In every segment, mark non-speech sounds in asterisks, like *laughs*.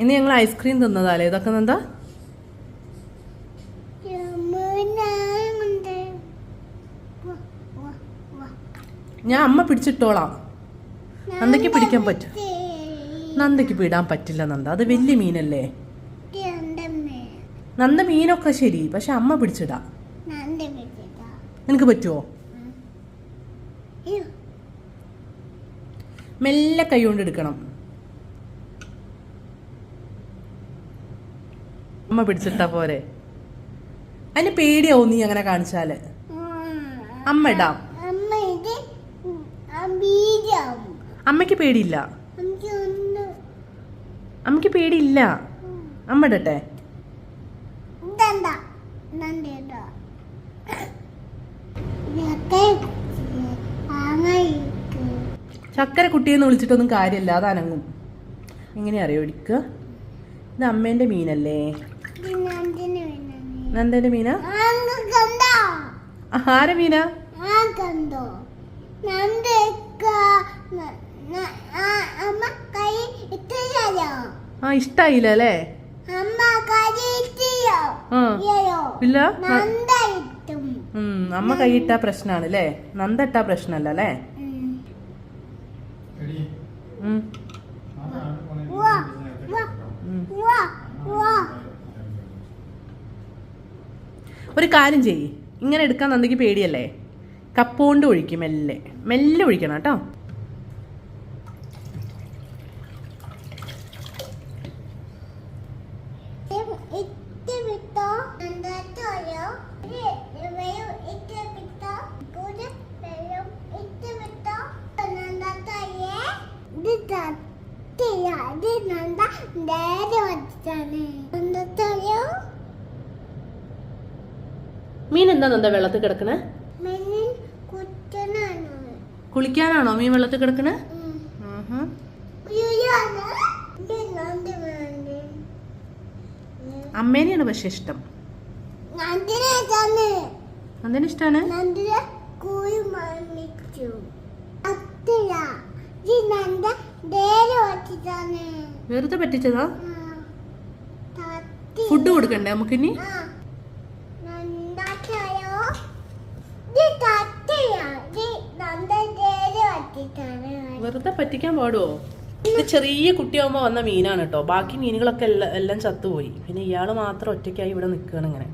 ഇന്ന് ഞങ്ങൾ ഐസ്ക്രീം തിന്നതാലേ? ഇതൊക്കെ എന്താ ഞാൻ അമ്മ പിടിച്ചിട്ടോളാം. നന്ദയ്ക്ക് പിടിക്കാൻ പറ്റും നന്ദയ്ക്ക് പിടാൻ പറ്റില്ല നന്ദ. അത് വലിയ മീനല്ലേ? നന്ദ മീനൊക്കെ ശരി പക്ഷെ അമ്മ പിടിച്ചിടാ. നിനക്ക് പറ്റുമോ മെല്ലെ കൈ കൊണ്ട് എടുക്കണം. അമ്മ പിടിച്ചിട്ടാ പോരെ? അതിന് പേടിയാവും നീ അങ്ങനെ കാണിച്ചാൽ. അമ്മ ഇടാം. അമ്മയ്ക്ക് പേടിയില്ല? അമ്മയ്ക്ക് പേടിയില്ല? അമ്മ ഇടട്ടെ. ചക്കര കുട്ടിയെന്ന് വിളിച്ചിട്ടൊന്നും കാര്യമില്ല. അത് അനങ്ങും എങ്ങനെയാ അറിയോ ഇടിക്കുക ഇത് അമ്മേന്റെ മീനല്ലേ? നന്ദന്റെ മീനാ. ആരെ മീനാ? ആ കണ്ടോ? ആ, ഇഷ്ടായില്ല അല്ലേ? ഇല്ല? അമ്മ കൈയിട്ടാ പ്രശ്നാണ് അല്ലേ? നന്ദ ഇട്ടാ പ്രശ്നമല്ല അല്ലേ? ഉം. ഉം, ഒരു കാര്യം ചെയ്യ്. ഇങ്ങനെ എടുക്കാൻ നന്ദിക്ക് പേടിയല്ലേ? കപ്പോണ്ട് ഒഴിക്കും മെല്ലെ. മെല്ലെ ഒഴിക്കണം കേട്ടോ. ഇട്ട് വിട്ടോ നന്ദത്തോയോ വെള്ളം ഇട്ട് വിട്ടോ കൂടെ വെള്ളം ഇട്ട് വിട്ടോ നന്ദത്തോയെ ഇത് തട്ടില്ല ഇത് നന്ദ നേരെ വച്ചാണ് നന്ദത്തോയോ മീൻ എന്താ നന്ദ വെള്ളത്തിൽ കിടക്കണേ കുളിക്കാനാണോ മീൻ വെള്ളത്തിൽ കിടക്കണേ? അമ്മേനെയാണ് പക്ഷെ ഇഷ്ടം. നന്ദിനെ ഇഷ്ടാണ്. വെറുതെ പറ്റിച്ചതാ. ഫുഡ് കൊടുക്കണ്ടേ നമുക്കിനി ആ. നന്ദാച്ചായോ ഇത് തത്തില്ല ഇത് നന്ദ നേരെ വച്ചിട്ടാണ് വെറുതെ പറ്റിക്കാൻ പാടുവോ? ഇത് ചെറിയ കുട്ടിയാവുമ്പോ വന്ന മീനാണ് കേട്ടോ ബാക്കി മീനുകളൊക്കെ എല്ലാം എല്ലാം ചത്തുപോയി. പിന്നെ ഇയാൾ മാത്രം ഒറ്റയ്ക്കായി ഇവിടെ നിൽക്കുകയാണ് ഇങ്ങനെ.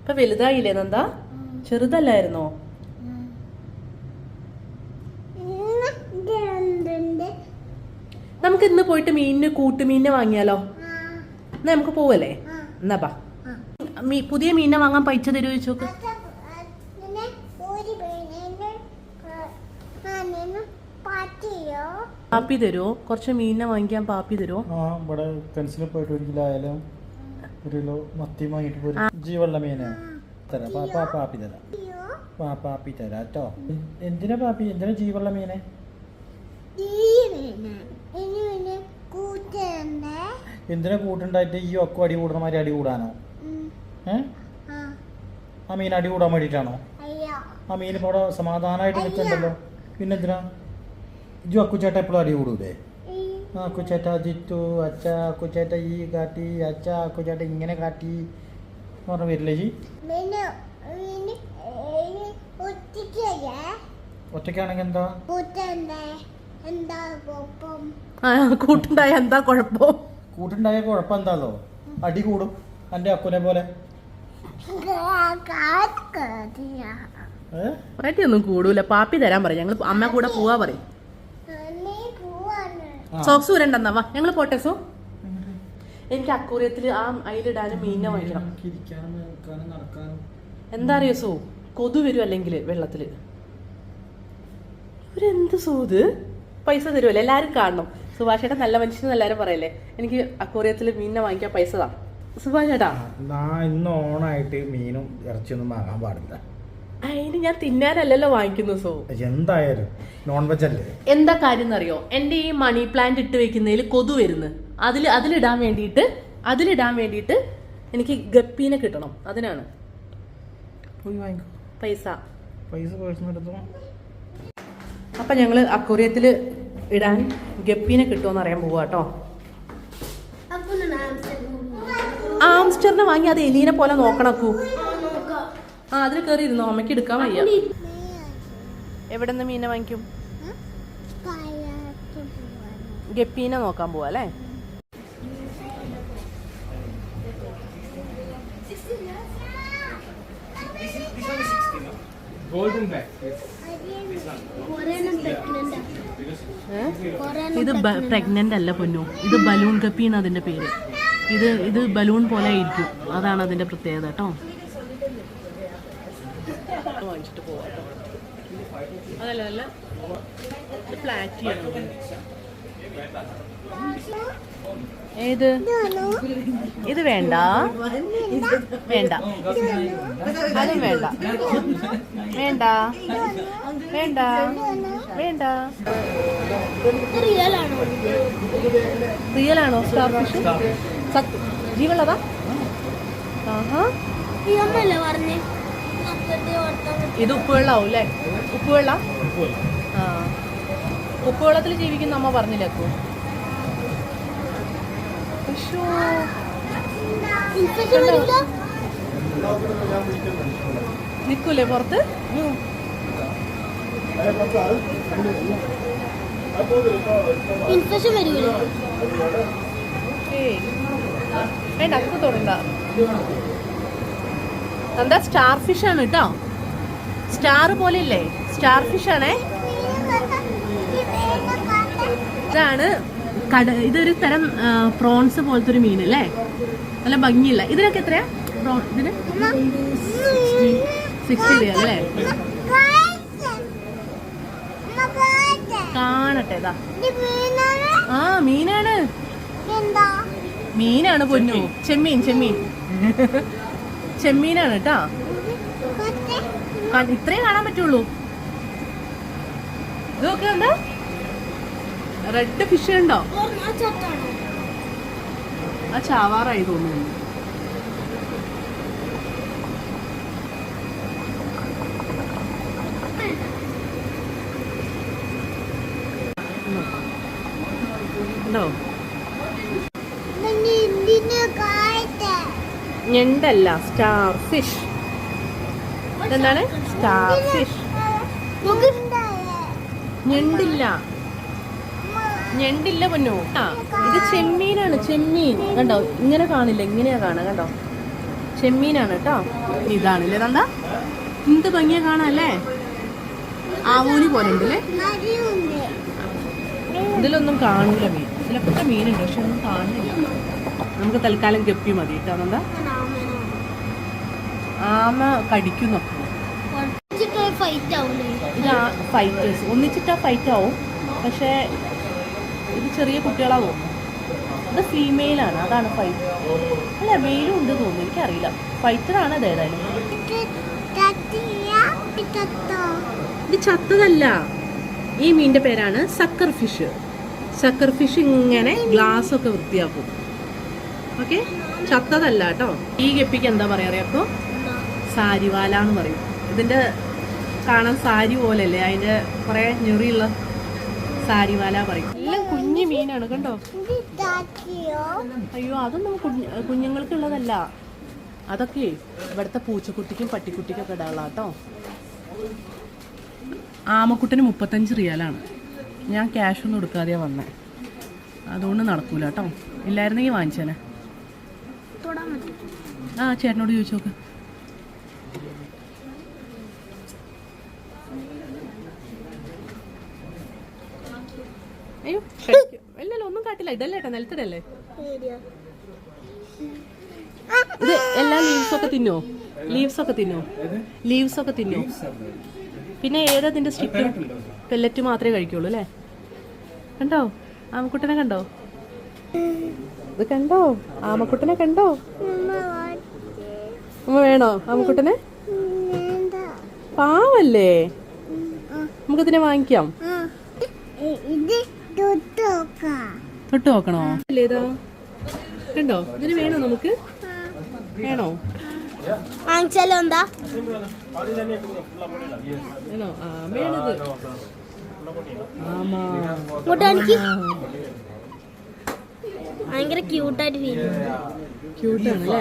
ഇപ്പൊ വലുതായില്ലേ നന്ദാ? ചെറുതല്ലായിരുന്നോ? നമുക്ക് ഇന്ന് പോയിട്ട് മീനിന് കൂട്ടുമീനിനെ വാങ്ങിയാലോ? എന്നാ നമുക്ക് പോവല്ലേ? എന്നാ ബാ. മീ പുതിയ മീനിനെ വാങ്ങാൻ പൈസ തരുമോ ചോദിച്ചോക്ക് അതിനെ ഒരു പേരിന് അതിന് പറ്റിയോ പാപ്പി തരുമോ കുറച്ച് മീനിനെ വാങ്ങിക്കാൻ പാപ്പി തരുമോ ആ ഇവിടെ പെൻസിലിൽ പോയിട്ട് ഒരു ഒരു കിലോ മത്തി വാങ്ങിയിട്ട് പോരും ജീവുള്ള മീനാ തരാം. പാ പാ പാപ്പി തരാം. പാ പാപ്പി തരാം കേട്ടോ എന്തിനാ പാപ്പി? എന്തിനാ ജീവുള്ള മീനെ? എന്തിനാ കൂട്ടുണ്ടായിട്ട് ഈ ഒക്കെ അടി കൂടുന്ന മാതിരി അടി കൂടാനോ? ഏ? ആ മീൻ അടി കൂടാൻ വേണ്ടിട്ടാണോ? അയ്യോ ആ മീൻ ഇപ്പോൾ അവിടെ സമാധാനമായിട്ട് നിൽക്കണ്ടല്ലോ. പിന്നെന്തിനാ? ഇജു അക്കുച്ചേട്ട എപ്പോഴും അടി കൂടൂലേ? അക്കുച്ചേട്ട ജിത്തു അച്ഛ അക്കുച്ചേട്ട ഈ കാട്ടി അച്ഛ അക്കുച്ചേട്ട ഇങ്ങനെ കാട്ടി എന്ന് പറഞ്ഞ വരില്ലേ ജി ഒറ്റയ്ക്കാണെങ്കിൽ എന്താ? കൂട്ടുണ്ടായ എന്താ കുഴപ്പം? കൂട്ടുണ്ടായ കുഴപ്പം? എന്താണോ അടി കൂടും എന്റെ അക്കുനെ പോലെ. ഒന്നും കൂടൂല. പാപ്പി തരാൻ പറയും. ഞങ്ങൾ അമ്മ കൂടെ പോവാ പറയും. സോക്സ് വരണ്ടെന്നാ വാ ഞങ്ങൾ പോട്ടെ സോ. എനിക്ക് അക്കൂറിയത്തിൽ ആ അയിലിടാനും മീനിനെ വാങ്ങിക്കണം. എന്താ അറിയോ സോ? കൊതു വരും അല്ലെങ്കിൽ വെള്ളത്തിൽ. ഇവരെന്ത് സൂത് പൈസ തരുമല്ലേ എല്ലാരും കാണണം. സുഭാഷ് ചേട്ടാ നല്ല മനുഷ്യൻ എല്ലാരും പറയല്ലേ? എനിക്ക് അക്കൂറിയത്തിൽ മീനിനെ വാങ്ങിക്കാൻ പൈസ താ. സുഭാഷ് ചേട്ടാ നാ ഇന്ന് ഓണായിട്ട് മീനും ഇറച്ചിയൊന്നും വാങ്ങാൻ പാടില്ല. അതിന് ഞാൻ തിന്നാനല്ലല്ലോ വാങ്ങിക്കുന്നു സോ. എന്തായാലും നോൺ വെജ് അല്ലേ? എന്താ കാര്യം എന്നറിയോ എന്റെ ഈ മണി പ്ലാന്റ് ഇട്ട് വെക്കുന്നതിൽ കൊതു വരുന്നു. അതിൽ അതിലിടാൻ വേണ്ടിയിട്ട് അതിലിടാൻ വേണ്ടിയിട്ട് എനിക്ക് ഗപ്പീനെ കിട്ടണം. അതിനാണ്. പോയി വാങ്ങിക്കോ. പൈസ. പൈസ പേഴ്സണെടുത്തോ അപ്പം ഞങ്ങൾ അക്വറിയത്തിൽ ഇടാൻ ഗപ്പീനെ കിട്ടുമെന്ന് അറിയാൻ പോവാ കേട്ടോ ആംസ്റ്ററിനെ വാങ്ങി അത് എലീനെ പോലെ നോക്കണക്കൂ ആ അതിൽ കയറി ഇരുന്നോ അമ്മയ്ക്ക് എടുക്കാൻ വയ്യ. എവിടെ നിന്ന് മീനെ വാങ്ങിക്കും? ഗപ്പീനെ നോക്കാൻ പോവാ അല്ലേ? ഇത് പ്രഗ്നന്റ് അല്ല പൊന്നു. ഇത് ബലൂൺ ഗപ്പി എന്ന് അതിന്റെ പേര്. ഇത് ഇത് ബലൂൺ പോലെ ഇരിക്കും അതാണ് അതിന്റെ പ്രത്യേകത കേട്ടോ വാങ്ങിച്ചിട്ട് പോവാ കേട്ടോ അതല്ല അല്ല പ്ലാറ്റിയാണ് ഏത്? ഇത് വേണ്ട. വേണ്ട. അതും വേണ്ട. വേണ്ട. വേണ്ട. വേണ്ട. റിയൽ ആണോ സ്റ്റാർ ഫിഷ് ജീവുള്ളതാ ആഹാ. പറഞ്ഞേ? ഇത് ഉപ്പുവെള്ളാവും അല്ലേ ഉപ്പുവെള്ള? ആ. ഉപ്പുവെള്ളത്തിൽ ജീവിക്കുന്ന അമ്മ. ഇൻഫെക്ഷൻ വരില്ല നിക്കൂലേ പുറത്ത്? ഇൻഫെക്ഷൻ വരില്ല ഏയ്. വേണ്ട അത് തൊടണ്ട എന്താ? സ്റ്റാർ ഫിഷ് ആണ് കേട്ടോ സ്റ്റാർ പോലെ ഇല്ലേ സ്റ്റാർ ഫിഷ് ആണേ. ഇതാണ് കട ഇതൊരു തരം പ്രോൺസ് പോലത്തെ ഒരു മീൻ അല്ലേ? നല്ല ഭംഗിയില്ല ഇതിനൊക്കെ എത്രയാ? പ്രോൺ ഇതിന്? സിക്സ്റ്റി അല്ലേ? കാണട്ടെ ഇതാ ആ മീനാണ്. മീനാണ് പൊന്നു. ചെമ്മീൻ ചെമ്മീൻ. *laughs* ചെമ്മീനാണ് കേട്ടാ. ഇത്രയും കാണാൻ പറ്റുള്ളൂ. ഇതൊക്കെ എന്താ? റെഡ് ഫിഷ് ഉണ്ടോ? ആ ചാവാറായി തോന്നുന്നു ഉണ്ടോ ഇതിന് കായത്തെ ഞണ്ടല്ല സ്റ്റാർ ഫിഷ് എന്താണ്? സ്റ്റാർ ഫിഷ് ഞണ്ടില്ല. ഞണ്ടില്ല പൊന്നു. ആ ഇത് ചെമ്മീനാണ് ചെമ്മീൻ. കണ്ടോ? ഇങ്ങനെ കാണില്ല? ഇങ്ങനെയാ കാണാ കണ്ടോ? ചെമ്മീനാണ് കേട്ടോ. ഇതാണല്ലേ നന്ദ എന്ത് ഭംഗിയാ കാണാല്ലേ ആവൂലി പോലെ ഉണ്ടല്ലേ ഇതിലൊന്നും കാണൂല മീൻ. ഇതിലൊക്കെ മീനുണ്ട് പക്ഷെ ഒന്നും കാണില്ല നമുക്ക് തൽക്കാലം ഗപ്പി മതി കേട്ടോ നന്ദ ആമ കടിക്കുന്നൊക്കെ ഇത് ഫൈറ്റേഴ്സ് ഒന്നിച്ചിട്ടാ ഫൈറ്റ് ആവും. പക്ഷേ ഇത് ചെറിയ കുട്ടികളാവും. ഇത് ഫീമെയിലാണ് അതാണ് ഫൈറ്റ് അല്ല മെയിലും ഉണ്ട് തോന്നുന്നു. എനിക്കറിയില്ല. ഫൈറ്ററാണ് അത് ഏതായാലും. ഇത് ചത്തതല്ല. ഈ മീനിന്റെ പേരാണ് സക്കർ ഫിഷ് സക്കർ ഫിഷ് ഇങ്ങനെ ഗ്ലാസ് ഒക്കെ വൃത്തിയാക്കും. ഓക്കെ ചത്തതല്ല കേട്ടോ. ഈ ഗപ്പിക്ക് എന്താ പറയാ അറിയാപ്പോ സാരിവാല എന്ന് പറയും. ഇതിന്റെ കാണാൻ സാരി പോലെയല്ലേ അതിന്റെ കുറെ ഞെറിയുള്ള സാരിവാല പറയും. എല്ലാം കുഞ്ഞു മീനാണ് കണ്ടോ? അയ്യോ അതൊന്നും കുഞ്ഞ് കുഞ്ഞുങ്ങൾക്കുള്ളതല്ല. അതൊക്കെ ഇവിടുത്തെ പൂച്ചക്കുട്ടിക്കും പട്ടിക്കുട്ടിക്കും ഒക്കെ ഇടാനുള്ള കേട്ടോ ആമക്കുട്ടന് മുപ്പത്തഞ്ച് റിയാലാണ്. ഞാൻ ക്യാഷ് ഒന്നും എടുക്കാതെയാണ് വന്നേ. അതുകൊണ്ട് നടക്കൂല കേട്ടോ ഇല്ലായിരുന്നെങ്കിൽ വാങ്ങിച്ചേനെ ആ ചേട്ടനോട് ചോദിച്ചു നോക്ക് അയ്യോ കഴിക്കും. ഇതല്ലേ ഏട്ടാ നിലത്തിടല്ലേ ഇത് എല്ലാ ലീവ്സ് ഒക്കെ തിന്നോ ലീവ്സ് ഒക്കെ തിന്നോ ലീവ്സ് ഒക്കെ തിന്നോ പിന്നെ ഏതാ ഇതിന്റെ സ്റ്റിക്ക് പെല്ലറ്റ് മാത്രമേ കഴിക്കുള്ളൂ അല്ലേ കണ്ടോ ആമക്കുട്ടനെ കണ്ടോ ഇത് കണ്ടോ ആമക്കുട്ടനെ കണ്ടോ അമ്മ വേണോ ആമക്കുട്ടനെ പാവല്ലേ നമുക്കിതിനെ വാങ്ങിക്കാം ഇത് തൊട്ടോക്കാം തൊട്ട് നോക്കണോ? അല്ലേ ഇതാ. കണ്ടോ? ഇതിന് വേണോ നമുക്ക്? വേണോ? വാങ്ങിച്ചാലോ എന്താ? വേണോ? ആ വേണത്. ഭയങ്കര ക്യൂട്ടായിട്ട് ഫീൽ ക്യൂട്ടാണ്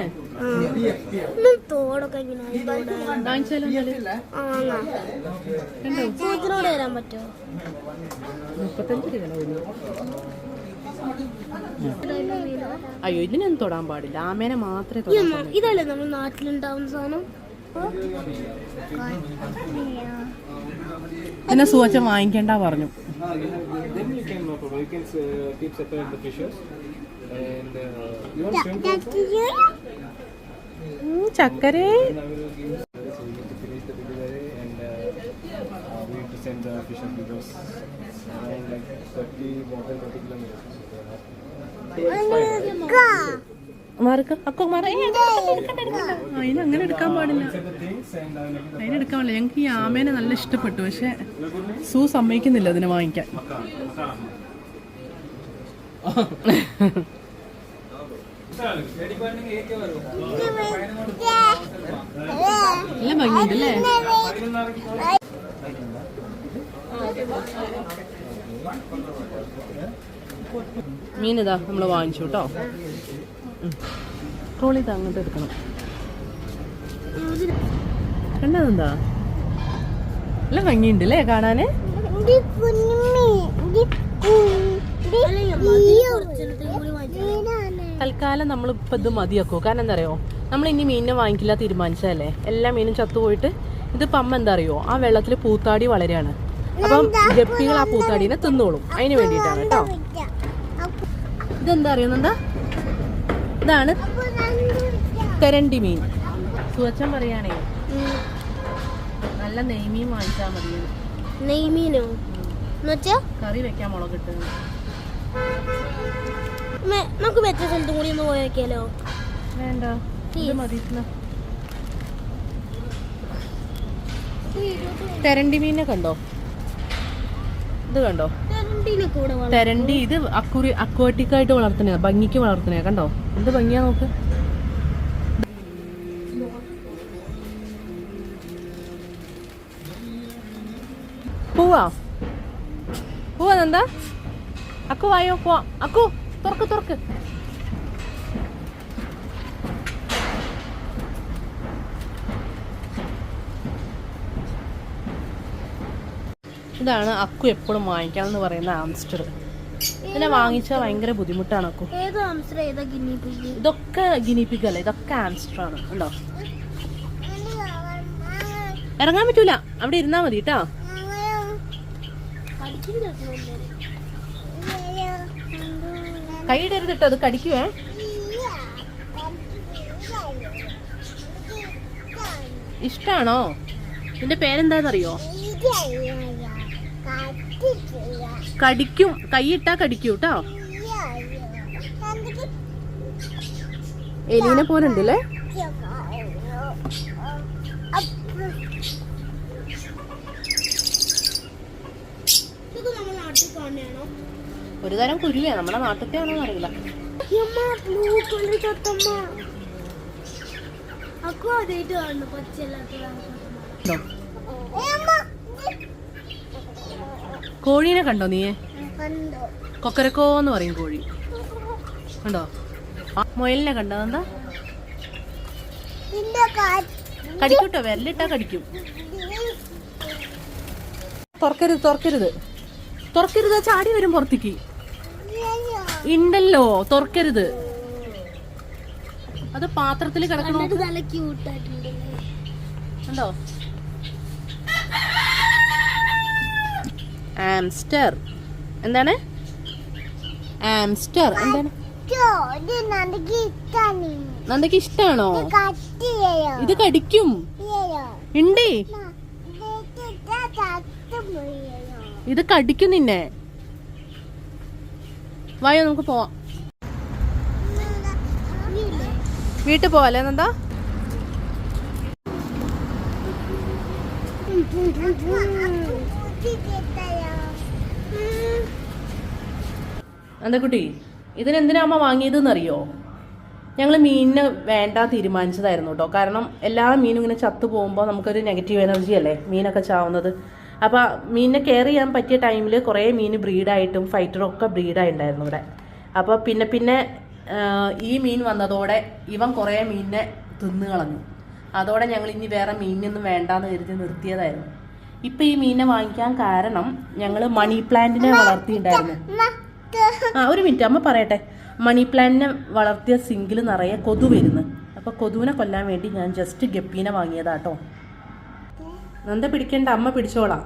അല്ലേ തോടൊക്കെ? ചേച്ചിനോട് പറ്റുമോ? മുപ്പത്തഞ്ച് രൂപ അയ്യോ ഇതിനൊന്നും തൊടാൻ പാടില്ല. ആമേനെ മാത്രമേ. ഇതല്ലേ നമ്മൾ നാട്ടിലുണ്ടാവുന്ന സാധനം? പിന്നെ സുവച്ച വാങ്ങിക്കണ്ട പറഞ്ഞു. Then send the official because around like 30 more than 30 kilometers. So it's fine. Mark അക്കോ മാറ അതിന് അങ്ങനെ എടുക്കാൻ പാടില്ല. അതിനെടുക്കാൻ പാടില്ല. ഞങ്ങൾക്ക് ഈ ആമേനെ നല്ല ഇഷ്ടപ്പെട്ടു. പക്ഷെ സൂ സമ്മതിക്കുന്നില്ല അതിനെ വാങ്ങിക്കാൻ. *laughs* അല്ല ഭംഗിയുണ്ട് അല്ലേ മീനിതാ നമ്മൾ വാങ്ങിച്ചു കേട്ടോ ട്രോളി ഇത് അങ്ങോട്ട് എടുക്കണം. കണ്ടതെന്താ? നല്ല ഭംഗിയുണ്ട് അല്ലേ കാണാന്? തൽക്കാലം നമ്മൾ ഇപ്പൊ ഇത് മതിയാക്കോ കാരണം എന്താ അറിയോ നമ്മൾ ഇനി മീനിനെ വാങ്ങിക്കില്ല തീരുമാനിച്ചതല്ലേ? എല്ലാ മീനും ചത്തുപോയിട്ട് ഇതിപ്പോ അമ്മ എന്താ അറിയോ? ആ വെള്ളത്തിൽ പൂത്താടി വളരെയാണ് അപ്പം ഗപ്പികൾ ആ പൂത്താടീനെ തിന്നോളും. അതിന് വേണ്ടിയിട്ടാണ് കേട്ടോ. ഇതെന്താ അറിയുന്നെന്താ ഇതാണ് തെരണ്ടി മീൻ. സുവച്ചൻ പറയാണേ നല്ല നെയ്മീൻ വാങ്ങിച്ചാൽ മതി നെയ്മീനോ? കറി വെക്കാൻ മുളക് മെ- നമുക്ക് മറ്റേ സ്ഥലത്തും കൂടി ഒന്ന് പോയി വേണ്ട. തെരണ്ടി മീനെ കണ്ടോ? ഇത് കണ്ടോ? തെരണ്ടി ഇത് അക്കുറി അക്വാട്ടിക് ആയിട്ട് വളർത്തുന്നതാ ഭംഗിക്ക് വളർത്തണേ കണ്ടോ? എന്ത് ഭംഗിയാ നോക്ക്. പോവാ. പോവാ എന്താ അക്കു വായോ പോവാ. അക്കു തുറക്ക് തുറക്ക്. ഇതാണ് അക്കു എപ്പോഴും വാങ്ങിക്കണം എന്ന് പറയുന്ന ആംസ്റ്റർ ഇതിനെ വാങ്ങിച്ചാൽ ഭയങ്കര ബുദ്ധിമുട്ടാണ് അക്കു. ഇതൊക്കെ ഗിനിപ്പിക്കല്ലേ ഇതൊക്കെ ആംസ്റ്റർ ആണ് ഉണ്ടോ ഇറങ്ങാൻ പറ്റൂല. അവിടെ ഇരുന്നാ മതി കേട്ടോ കൈയിടരുത് കേട്ടോ അത് കടിക്കുവേ. ഇഷ്ടാണോ? നിന്റെ പേരെന്താന്നറിയോ? കടിക്കും കൈയിട്ടാ കടിക്കൂ കേട്ടോ എലീനെ പോലുണ്ടല്ലേ ഒരു തരം കുരുവേ നമ്മുടെ നാട്ടിലത്തെ ആണോ അറിയില്ല അക്കോ ആദ്യമായിട്ട് കാണുന്നു പച്ചയല്ലാത്ത? കോഴീനെ കണ്ടോ നീയെ കൊക്കരക്കോ എന്ന് പറയും കോഴി. കണ്ടോ? മുയലിനെ കണ്ടോ? എന്താ കടിക്കൂട്ടോ? വിരലിട്ടാ കടിക്കും. തുറക്കരുത് തുറക്കരുത്. തുറക്കരുത് ചാടി വരും പുറത്തേക്ക്. ഉണ്ടല്ലോ തുറക്കരുത്. അത് പാത്രത്തിൽ കിടക്കണോ? കണ്ടിട്ട് നല്ല ക്യൂട്ടായിട്ടുണ്ടല്ലേ കണ്ടോ ആംസ്റ്റർ. എന്താണ്? ആംസ്റ്റർ. എന്താണ്? നന്ദക്ക് ഇഷ്ടാണോ? ഇത് കടിക്കും. ഉണ്ടേ ഇത് കടിക്കും നിന്നെ. വായോ നമുക്ക് പോവാം. വീട്ടിൽ പോവാല്ലേ നന്ദാ? കുട്ടി ഇതിനെന്തിനാ അമ്മ വാങ്ങിയതെന്ന് അറിയോ ഞങ്ങൾ മീനിനെ വേണ്ട തീരുമാനിച്ചതായിരുന്നു കേട്ടോ കാരണം എല്ലാ മീനും ഇങ്ങനെ ചത്തു പോകുമ്പോൾ നമുക്കൊരു നെഗറ്റീവ് എനർജി അല്ലേ? മീനൊക്കെ ചാവുന്നത്. അപ്പോൾ മീനിനെ കെയർ ചെയ്യാൻ പറ്റിയ ടൈമിൽ കുറേ മീൻ ബ്രീഡായിട്ടും ഫൈറ്ററും ഒക്കെ ബ്രീഡായിട്ടുണ്ടായിരുന്നു ഇവിടെ. അപ്പോൾ പിന്നെ പിന്നെ ഈ മീൻ വന്നതോടെ ഇവൻ കുറേ മീനിനെ തിന്നു കളഞ്ഞു. അതോടെ ഞങ്ങൾ ഇനി വേറെ മീനൊന്നും വേണ്ടാന്ന് കരുതി നിർത്തിയതായിരുന്നു. ഇപ്പം ഈ മീനിനെ വാങ്ങിക്കാൻ കാരണം ഞങ്ങൾ മണി പ്ലാന്റിനെ വളർത്തിയിട്ടുണ്ടായിരുന്നു. ആ ഒരു മിനിറ്റ്. അമ്മ പറയട്ടെ. മണി പ്ലാന്റിനെ വളർത്തിയ സിങ്കിൽ നിറയെ കൊതു വരുന്നു. അപ്പോൾ കൊതുവിനെ കൊല്ലാൻ വേണ്ടി ഞാൻ ജസ്റ്റ് ഗപ്പീനെ വാങ്ങിയതാട്ടോ നന്ദ പിടിക്കേണ്ട? അമ്മ പിടിച്ചോളാം.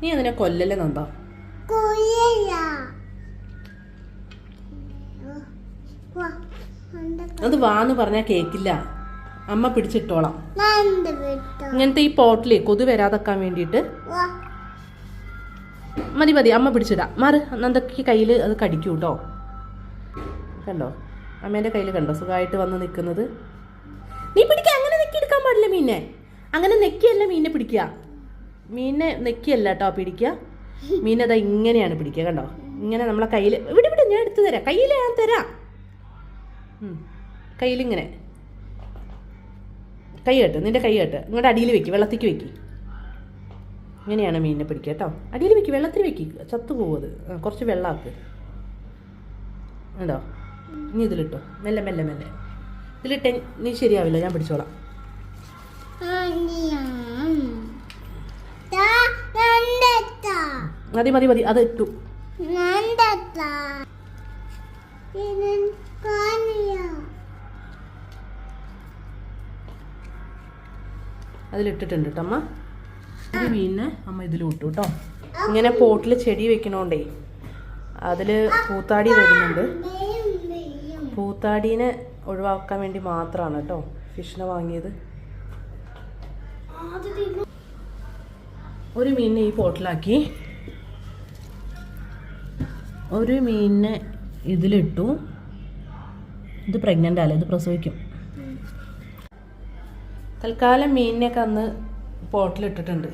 നീ അതിനെ കൊല്ലല്ലേ നന്ദ? അത് വാന്ന് പറഞ്ഞാൽ കേക്കില്ല. അമ്മ പിടിച്ചിട്ടോളാം. ഇങ്ങനത്തെ ഈ പോട്ടിലേ കൊതു വരാതെക്കാൻ വേണ്ടിട്ട് മതി മതി അമ്മ പിടിച്ചിടാം. മാറ് നന്ദക്ക് കയ്യിൽ അത് കടിക്കൂ കേട്ടോ കണ്ടോ? അമ്മേന്റെ കയ്യിൽ കണ്ടോ? സുഖമായിട്ട് വന്ന് നിൽക്കുന്നത് നീ പിടിക്കുക അങ്ങനെ നെക്കി എടുക്കാൻ പാടില്ല മീനെ. അങ്ങനെ നെക്കിയല്ല മീനെ പിടിക്കുക. മീനെ നെക്കിയല്ല കേട്ടോ പിടിക്കുക. മീനത ഇങ്ങനെയാണ് പിടിക്കുക കണ്ടോ? ഇങ്ങനെ നമ്മളെ കയ്യിൽ ഇവിടെ ഇവിടെ ഞാൻ എടുത്തു തരാം. കയ്യിൽ ഞാൻ തരാം. കയ്യിലിങ്ങനെ. കൈ കെട്ട് നിന്റെ കൈ കെട്ട്. നിങ്ങളുടെ അടിയിൽ വെക്കി വെള്ളത്തിക്ക് വെക്കി. ഇങ്ങനെയാണ് മീനിനെ പിടിക്കുക കേട്ടോ. അടിയിൽ വെക്കി വെള്ളത്തിൽ വെക്കി. ചത്തു പോകുമത് കുറച്ച് വെള്ളമാക്ക്. ഉണ്ടോ ഇനി ഇതിലിട്ടോ. മെല്ലെ മെല്ലെ മെല്ലെ. ഇതിലിട്ടെ നീ ശരിയാവില്ല. ഞാൻ പിടിച്ചോളാം. മതി മതി മതി. അത് ഇട്ടു. അതിലിട്ടിട്ടുണ്ട് കേട്ടോ അമ്മ. ഒരു മീനിനെ അമ്മ ഇതിൽ ഇട്ടു കേട്ടോ ഇങ്ങനെ പോട്ടിൽ ചെടി വെക്കണോണ്ടേ അതിൽ പൂത്താടി വരുന്നുണ്ട്. പൂത്താടീനെ ഒഴിവാക്കാൻ വേണ്ടി മാത്രമാണ് കേട്ടോ ഫിഷിനെ വാങ്ങിയത്. ഒരു മീനിനെ ഈ പോട്ടിലാക്കി. ഒരു മീനിനെ ഇതിലിട്ടു. ഇത് പ്രഗ്നന്റ് അല്ല? ഇത് പ്രസവിക്കും. തൽക്കാലം മീനിനെയൊക്കെ അന്ന് പോട്ടിലിട്ടിട്ടുണ്ട്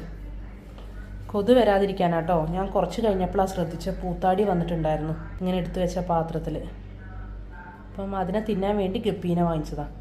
കൊതു വരാതിരിക്കാനാട്ടോ. ഞാൻ കുറച്ച് കഴിഞ്ഞപ്പോഴാണ് ശ്രദ്ധിച്ച പൂത്താടി വന്നിട്ടുണ്ടായിരുന്നു. ഇങ്ങനെ എടുത്തു വെച്ച പാത്രത്തിൽ അപ്പം അതിനെ തിന്നാൻ വേണ്ടി ഗപ്പീനെ വാങ്ങിച്ചതാണ്